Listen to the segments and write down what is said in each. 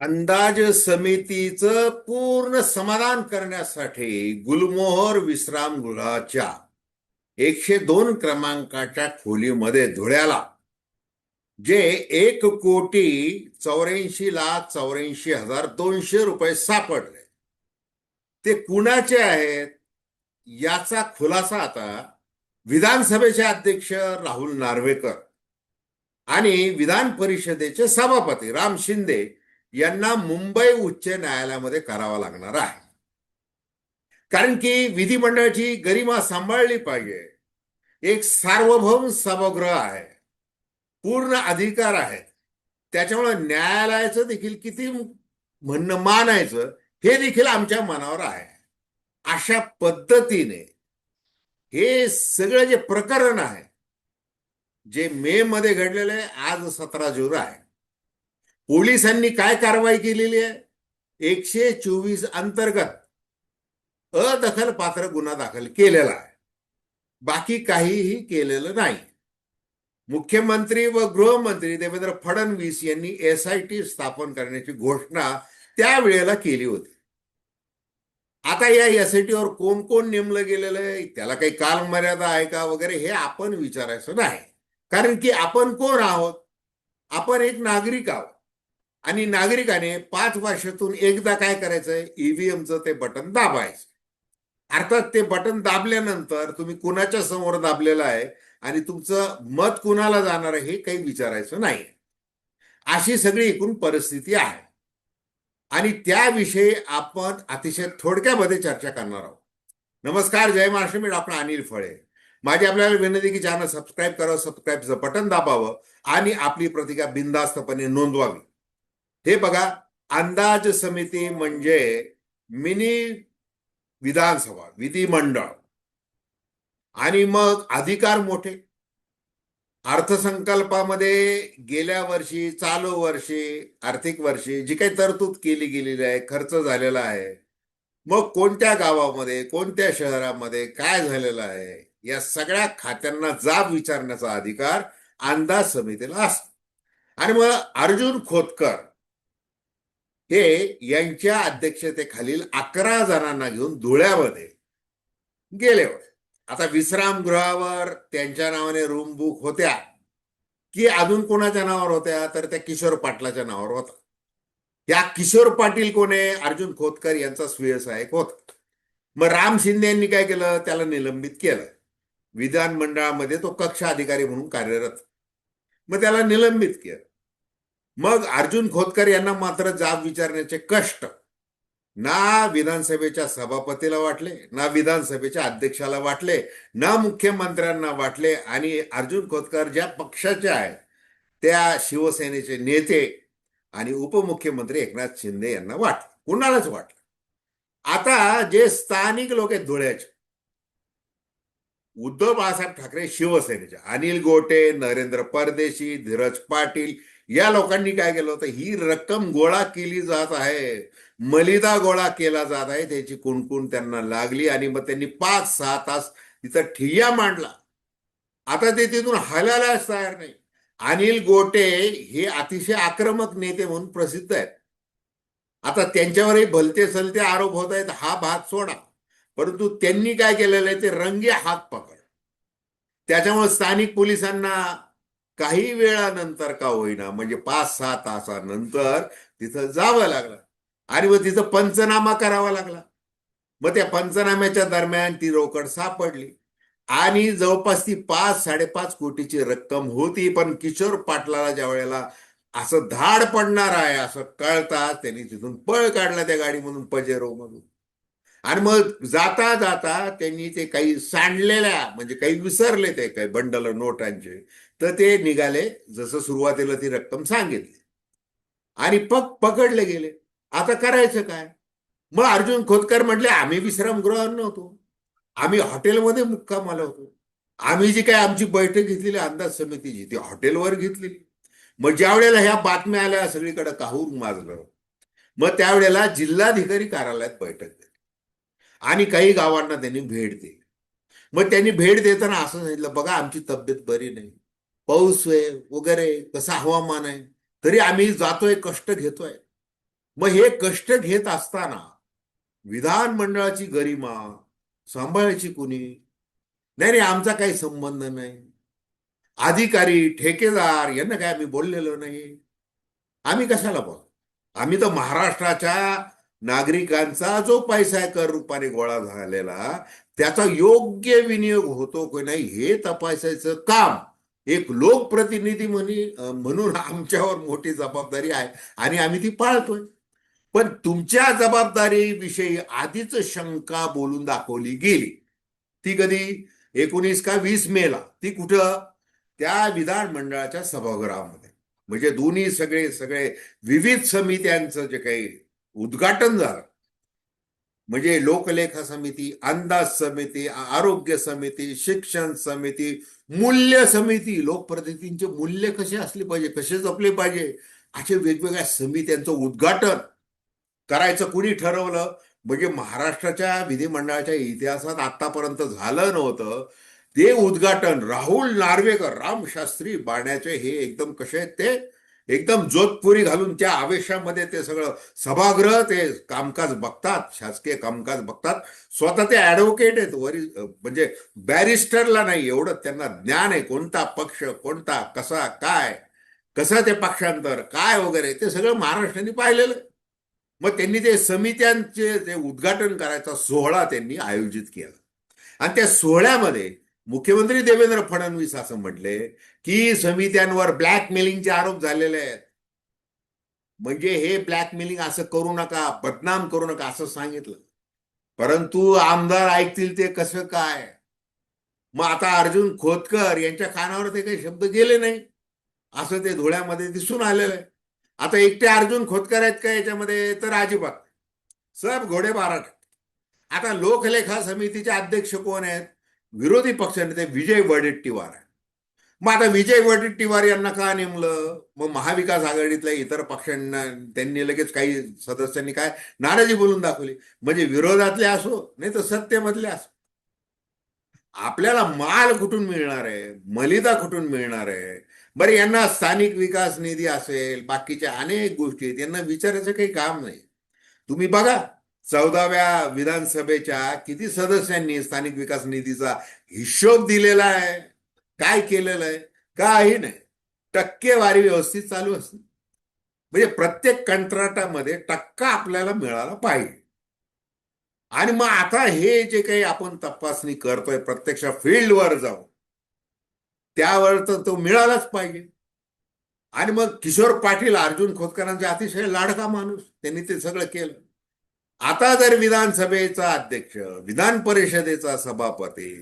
अंदाज समितीचं पूर्ण समाधान करण्यासाठी गुलमोहर विश्रामगृहाच्या एकशे दोन क्रमांकाच्या खोलीमध्ये धुळ्याला जे एक कोटी चौऱ्याऐंशी लाख चौऱ्याऐंशी हजार दोनशे रुपये सापडले. ते कुणाचे आहेत? याचा खुलासा आता विधानसभेचे अध्यक्ष राहुल नार्वेकर आणि विधान परिषदेचे सभापती राम शिंदे यांना मुंबई उच्च न्यायालयामध्ये करावा लागणार आहे. कारण की विधिमंडळाची गरिमा सांभाळली पाहिजे. एक सार्वभौम सभागृह आहे. पूर्ण अधिकार आहे. त्याच्यामुळे न्यायालयाचं देखील किती म्हणणं मानायचं हे देखील आमच्या मनावर आहे. अशा पद्धतीने हे सगळं जे प्रकरण आहे जे मे मध्ये घडलेलं आहे आज सतरा जून आहे. पोलिसांनी काय कारवाई केलेली आहे? एकशे चोवीस अंतर्गत अदखल पात्र गुन्हा दाखल केलेला आहे. बाकी काहीही केलेलं नाही. मुख्यमंत्री व गृहमंत्री देवेंद्र फडणवीस यांनी एस आय टी स्थापन करण्याची घोषणा त्यावेळेला केली होती. आता या एस आय टीवर कोण कोण नेमलं गेलेलं आहे? त्याला काही कालमर्यादा आहे का वगैरे हे आपण विचारायचं नाही. कारण की आपण कोण आहोत? आपण एक नागरिक आहोत. आणि नागरिकाने पाच वर्षातून एकदा काय करायचंय? ईव्हीएमचं ते बटन दाबायचं. अर्थात ते बटन दाबल्यानंतर तुम्ही कुणाच्या समोर दाबलेलं आहे आणि तुमचं मत कुणाला जाणार हे काही विचारायचं नाही अशी सगळी एकूण परिस्थिती आहे. आणि त्याविषयी आपण अतिशय थोडक्यामध्ये चर्चा करणार आहोत. नमस्कार जय महाराष्ट्र. मी डॉक्टर अनिल फळे. माझी आपल्याला विनंती की चॅनल सबस्क्राईब करावं सबस्क्राईबचं बटन दाबावं आणि आपली प्रतिका बिंदास्तपणे नोंदवावी. हे बघा अंदाज समिती म्हणजे मिनी विधानसभा विधिमंडळ. आणि मग अधिकार मोठे. अर्थसंकल्पामध्ये गेल्या वर्षी चालू वर्षी आर्थिक वर्षी जी काही तरतूद केली गेलेली आहे खर्च झालेला आहे मग कोणत्या गावामध्ये कोणत्या शहरामध्ये काय झालेलं आहे या सगळ्या खात्यांना जाब विचारण्याचा अधिकार अंदाज समितीला असतो. आणि मग अर्जुन खोतकर हे यांच्या अध्यक्षतेखालील अकरा जणांना घेऊन धुळ्यामध्ये गेले होते आता विश्रामगृहावर त्यांच्या नावाने रूम बुक होत्या की अजून कोणाच्या नावावर होत्या? तर त्या किशोर पाटलाच्या नावावर होता. या किशोर पाटील कोणे अर्जुन खोतकर यांचा सुयसहायक होता. मग राम शिंदे यांनी काय केलं? त्याला निलंबित केलं. विधानमंडळामध्ये तो कक्ष अधिकारी म्हणून कार्यरत. मग त्याला निलंबित केलं. मग अर्जुन खोतकर यांना मात्र जाब विचारण्याचे कष्ट. ना विधानसभेच्या सभापतीला वाटले ना विधानसभेच्या अध्यक्षाला वाटले ना मुख्यमंत्र्यांना वाटले आणि अर्जुन खोतकर ज्या पक्षाचे आहेत त्या शिवसेनेचे नेते आणि उपमुख्यमंत्री एकनाथ शिंदे यांना वाटलं. कुणालाच वाटलं आता जे स्थानिक लोक आहेत धुळ्याचे उद्धव बाळासाहेब ठाकरे शिवसेनेचे अनिल गोटे नरेंद्र परदेशी धीरज पाटील या लोकांनी काय केलं होतं? ही रक्कम गोळा केली जात आहे. मलिदा गोळा केला जात आहे. त्याची कुणकुण त्यांना लागली आणि मग त्यांनी पाच सहा तास तिथं ठिय्या मांडला. आता ते तिथून हलायलाच तयार नाही. अनिल गोटे हे अतिशय आक्रमक नेते म्हणून प्रसिद्ध आहेत. आता त्यांच्यावरही भलते सलते आरोप होत आहेत. हा भाग सोडा. परंतु त्यांनी काय केलेलं आहे? ते रंगे हात पकड. त्याच्यामुळे स्थानिक पोलिसांना काही वेळानंतर का होईना म्हणजे पाच सहा तासानंतर तिथं जावं लागलं. आणि मग तिथं पंचनामा करावा लागला. मग त्या पंचनाम्याच्या दरम्यान ती रोकड सापडली. आणि जवळपास ती पाच साडेपाच कोटीची रक्कम होती पण किशोर पाटलाला ज्या वेळेला असं धाड पडणार आहे असं कळता त्यांनी तिथून पळ काढला त्या गाडीमधून पजेरो मधून आणि मग जाता जाता त्यांनी ते काही सांडलेल्या म्हणजे काही विसरले ते काही बंडल नोटांचे तर ते निघाले. जसं सुरुवातीला ती रक्कम सांगितली. आणि पक पकडले गेले. आता करायचं काय? मग अर्जुन खोतकर म्हटले आम्ही विश्रामगृहात नव्हतो. आम्ही हॉटेलमध्ये मुक्कामाला होतो. आम्ही जी काय आमची बैठक घेतलेली अंदाज समितीची ती हॉटेलवर घेतलेली. मग ज्या वेळेला ह्या बातम्या आल्या सगळीकडे काहूर माजलं. मग त्यावेळेला जिल्हाधिकारी कार्यालयात बैठक झाली. आणि काही गावांना त्यांनी भेट दिली. मग त्यांनी भेट देताना असं सांगितलं बघा आमची तब्येत बरी नाही. पाऊस आहे वगैरे कसं हवामान आहे? तरी आम्ही जातोय कष्ट घेतोय. मग हे कष्ट घेत असताना विधानमंडळाची गरिमा सांभाळायची कुणी? नाही नाही आमचा काही संबंध नाही. अधिकारी ठेकेदार यांना काय आम्ही बोललेलो नाही. आम्ही कशाला बोल? आम्ही तर महाराष्ट्राच्या नागरिकांचा जो पैसा आहे कर रूपाने गोळा झालेला त्याचा योग्य विनियोग होतो की नाही हे तपासायचं काम एक लोकप्रतिनिधी म्हणी म्हणून आमच्यावर मोठी जबाबदारी आहे आणि आम्ही ती पाळतोय. पण तुमच्या जबाबदारीविषयी आधीच शंका बोलून दाखवली गेली. ती कधी? एकोणीस का वीस मेला ती कुठं? त्या विधानमंडळाच्या सभागृहामध्ये. म्हणजे दोन्ही सगळे सगळे विविध समित्यांचं जे काही उद्घाटन झालं. म्हणजे लोकलेखा समिती अंदाज समिती आरोग्य समिती शिक्षण समिती मूल्य समिती लोकप्रतिनिधींचे मूल्य कसे असले पाहिजे कसे जपले पाहिजे असे वेगवेगळ्या समित्यांचं उद्घाटन करायचं कुणी ठरवलं? म्हणजे महाराष्ट्राच्या विधिमंडळाच्या इतिहासात आतापर्यंत झालं नव्हतं. ते उद्घाटन राहुल नार्वेकर रामशास्त्री बाण्याचे हे एकदम कसे आहेत ते एकदम जोधपुरी घालून त्या आवेशामध्ये ते सगळं सभागृह ते कामकाज बघतात शासकीय कामकाज बघतात. स्वतः ते ऍडव्होकेट आहेत. वरी म्हणजे बॅरिस्टरला नाही एवढं त्यांना ज्ञान आहे. कोणता पक्ष कोणता कसा काय कसं ते पक्षांतर काय वगैरे ते सगळं महाराष्ट्राने पाहिलेलं मग त्यांनी ते समित्यांचे ते उद्घाटन करायचा सोहळा त्यांनी आयोजित केला. आणि त्या सोहळ्यामध्ये मुख्यमंत्री देवेंद्र फडणवीस असं म्हटले की समित्यांवर ब्लॅकमेलिंगचे आरोप झालेले आहेत. म्हणजे हे ब्लॅकमेलिंग असं करू नका बदनाम करू नका असं सांगितलं. परंतु आमदार ऐकतील ते कसं काय? मग आता अर्जुन खोतकर यांच्या कानावर ते काही शब्द गेले नाही. असं ते धुळ्यामध्ये दिसून आलेलं आहे. आता एकटे अर्जुन खोतकर आहेत का याच्यामध्ये? तर अजिबात. सब घोडे बारा आता लोकलेखा समितीचे अध्यक्ष कोण आहेत? विरोधी पक्षनेते विजय वडेट्टीवार आहे. मग आता विजय वडेट्टीवार यांना का नेमलं? मग महाविकास आघाडीतल्या इतर पक्षांना त्यांनी लगेच काही सदस्यांनी काय नाराजी बोलून दाखवली. म्हणजे विरोधातले असो नाही तर सत्तेमधले असो. आपल्याला माल कुठून मिळणार आहे? मलिदा कुठून मिळणार आहे? बरं यांना स्थानिक विकास निधी असेल बाकीच्या अनेक गोष्टी आहेत यांना विचारायचं काही काम नाही. तुम्ही बघा चौदाव्या विधानसभेच्या किती सदस्यांनी स्थानिक विकास निधीचा हिशोब दिलेला आहे? काय केलेलं आहे? काही नाही. टक्केवारी व्यवस्थित चालू असते. म्हणजे प्रत्येक कंत्राटामध्ये टक्का आपल्याला मिळाला पाहिजे. आणि मग आता हे जे काही आपण तपासणी करतोय प्रत्यक्ष फील्डवर जाऊ त्यावर तर तो मिळालाच पाहिजे. आणि मग किशोर पाटील अर्जुन खोतकरांचा अतिशय लाडका माणूस त्यांनी ते सगळं केलं. आता जर विधानसभेचा अध्यक्ष विधान परिषदेचा सभापती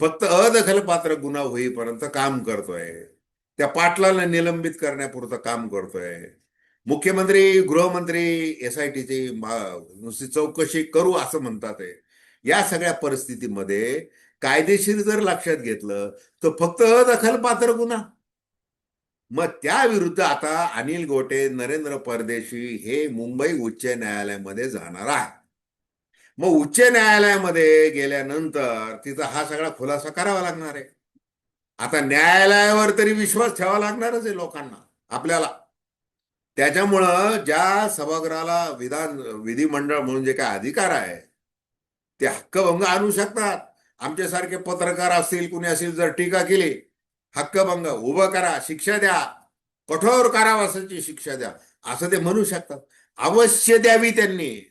फक्त अदखलपात्र गुन्हा होईपर्यंत काम करतोय त्या पाटलाला निलंबित करण्यापुरतं काम करतोय मुख्यमंत्री गृहमंत्री एस आय टीची नुसती चौकशी करू असं म्हणतात या सगळ्या परिस्थितीमध्ये कायदेशीर जर लक्षात घेतलं तर फक्त अदखलपात्र गुन्हा. मग त्या विरुद्ध आता अनिल गोटे नरेंद्र परदेशी हे मुंबई उच्च न्यायालयामध्ये जाणार आहे मग उच्च न्यायालयामध्ये गेल्यानंतर तिचा हा सगळा खुलासा करावा लागणार आहे. आता न्यायालयावर तरी विश्वास ठेवावा लागणारच आहे लोकांना आपल्याला. त्याच्यामुळं ज्या सभागृहाला विधान विधिमंडळ म्हणून जे काय अधिकार आहे ते हक्कभंग आणू शकतात. आमच्यासारखे पत्रकार असतील कुणी असतील जर टीका केली हक्कभंग उभं करा शिक्षा द्या. कठोर कारावासाची शिक्षा द्या. असं ते म्हणू शकतात. अवश्य द्यावी त्यांनी.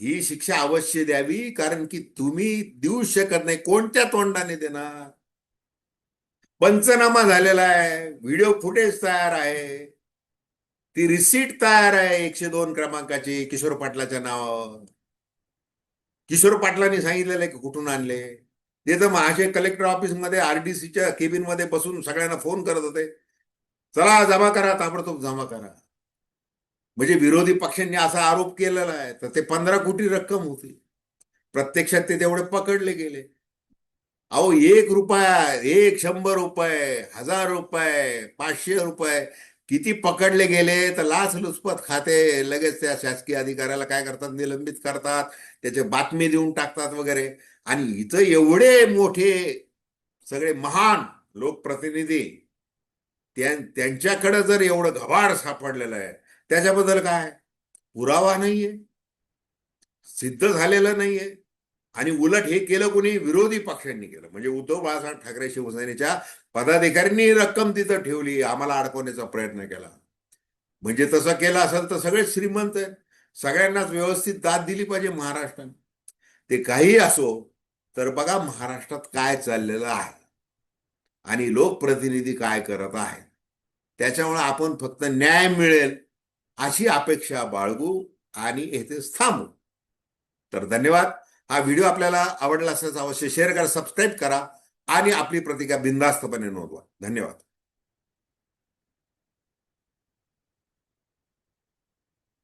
ही शिक्षा अवश्य द्यावी कारण की तुम्ही देऊ शकत नाही. कोणत्या तोंडाने देणार? पंचनामा झालेला आहे. व्हिडिओ फुटेज तयार आहे. ती रिसीट तयार आहे एकशे दोन क्रमांकाची. किशोर पाटलाच्या नावावर. किशोर पाटलांनी सांगितलेलं आहे की कुठून आणले? ते तर महाशय कलेक्टर ऑफिसमध्ये आरडीसीच्या केबिनमध्ये बसून सगळ्यांना फोन करत होते. चला जमा करा ताबडतोब जमा करा. म्हणजे विरोधी पक्षांनी असा आरोप केलेला आहे. तर ते पंधरा कोटी रक्कम होती. प्रत्यक्षात ते तेवढे पकडले गेले. अहो एक रुपया एक शंभर रुपये हजार रुपये पाचशे रुपये किती पकडले गेले तर लाच लुचपत खाते. लगेच त्या शासकीय अधिकाऱ्याला काय करतात? निलंबित करतात. त्याचे बातमी देऊन टाकतात वगैरे. आणि इथं एवढे मोठे सगळे महान लोकप्रतिनिधी त्यांच्याकडे जर एवढं घबाड सापडलेलं आहे त्याच्याबद्दल काय? पुरावा नाहीये. सिद्ध झालेलं नाहीये. आणि उलट हे केलं कोणी? विरोधी पक्षांनी केलं. म्हणजे उद्धव बाळासाहेब ठाकरे शिवसेनेच्या पदाधिकाऱ्यांनी रक्कम तिथं ठेवली. आम्हाला अडकवण्याचा प्रयत्न केला. म्हणजे तसं केलं असेल तर सगळे श्रीमंत आहेत. सगळ्यांनाच व्यवस्थित दाद दिली पाहिजे महाराष्ट्राने. ते काही असो तर बघा महाराष्ट्रात काय चाललेलं आहे. आणि लोकप्रतिनिधी काय करत आहेत. त्याच्यामुळे आपण फक्त न्याय मिळेल अशी अपेक्षा बाळगू आणि येथेच थांबू. तर धन्यवाद. हा व्हिडिओ आपल्याला आवडला असल्याचं अवश्य शेअर करा सबस्क्राईब करा आणि आपली प्रतिक्रिया बिनधास्तपणे नोंदवा. धन्यवाद.